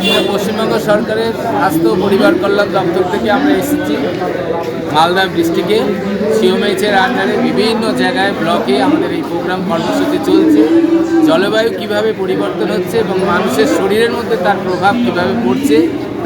পশ্চিমবঙ্গ সরকারের স্বাস্থ্য পরিবার কল্যাণ দপ্তর থেকে আমরা এসেছি। মালদা ডিস্ট্রিক্টে সিওমএইচের আন্ডারে বিভিন্ন জায়গায় ব্লকে আমাদের এই প্রোগ্রাম কর্মসূচি চলছে। জলবায়ু কীভাবে পরিবর্তন হচ্ছে এবং মানুষের শরীরের মধ্যে তার প্রভাব কীভাবে পড়ছে,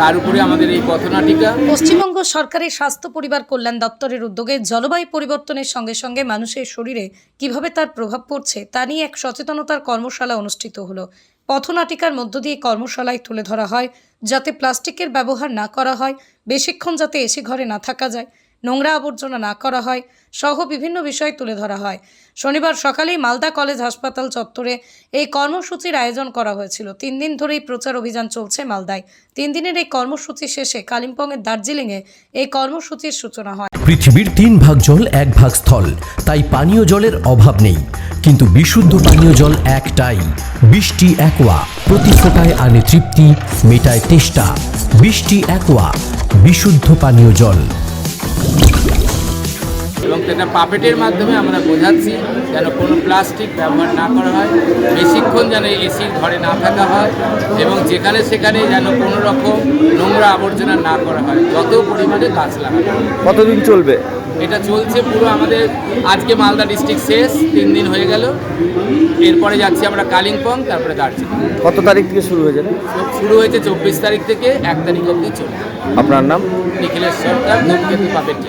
তার উপরে আমাদের এই পথনাটিকা। পশ্চিমবঙ্গ সরকারের স্বাস্থ্য পরিবার কল্যাণ দপ্তরের উদ্যোগে জলবায়ু পরিবর্তনের সঙ্গে সঙ্গে মানুষের শরীরে কীভাবে তার প্রভাব পড়ছে, তা নিয়ে এক সচেতনতার কর্মশালা অনুষ্ঠিত হলো। পথনাটিকার মধ্য দিয়ে কর্মশালায় তুলে ধরা হয়, যাতে প্লাস্টিকের ব্যবহার না করা হয়, বেশিক্ষণ যাতে এসি ঘরে না থাকা যায়। নোংরা আবর্জনা না করা হয়, সহ বিভিন্ন বিষয় তুলে ধরা হয়। শনিবার সকালেই মালদা কলেজ হাসপাতাল চত্বরে এই কর্মসূচির আয়োজন করা হয়েছিল। তিন দিন ধরেই প্রচার অভিযান চলছে মালদায়। তিন দিনের এই কর্মসূচি শেষে কালিম্পংয়ের দার্জিলিংয়ে এই কর্মসূচির সূচনা হয়। পৃথিবীর তিন ভাগ জল, এক ভাগ স্থল। তাই পানীয় জলের অভাব নেই। কিন্তু বিশুদ্ধ পানীয় জল একটাই। বৃষ্টি একোয়া। প্রতি ফোটায় আনে তৃপ্তি, মেটায় তেষ্টা। বৃষ্টি একোয়া। বিশুদ্ধ পানীয় জল। এবং সেটা পাপেটের মাধ্যমে আমরা বোঝাচ্ছি যেন কোনো প্লাস্টিক ব্যবহার না করা হয়। বেশিক্ষণ যেন এসির ঘরে না থাকা হয় এবং যেখানে সেখানে যেন কোনো রকম নোংরা আবর্জনা না করা হয়। যত পরিমাণে গাছ লাগানো। কতদিন চলবে? এটা চলছে পুরো আমাদের আজকে মালদা ডিস্ট্রিক্ট শেষ তিন দিন হয়ে গেল। এরপরে যাচ্ছি আমরা কালিম্পং তারপরে দার্জিলিং। কত তারিখ থেকে শুরু হয়েছে শুরু হয়েছে চব্বিশ তারিখ থেকে এক তারিখ অবধি চলছে আপনার নাম? নিখিলেশ সরকার ধূমকেতু পাপেটি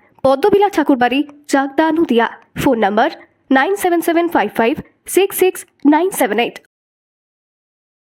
Padmabila Thakurbari, Chakda Nadia. Phone number nine seven seven five five six six nine seven eight.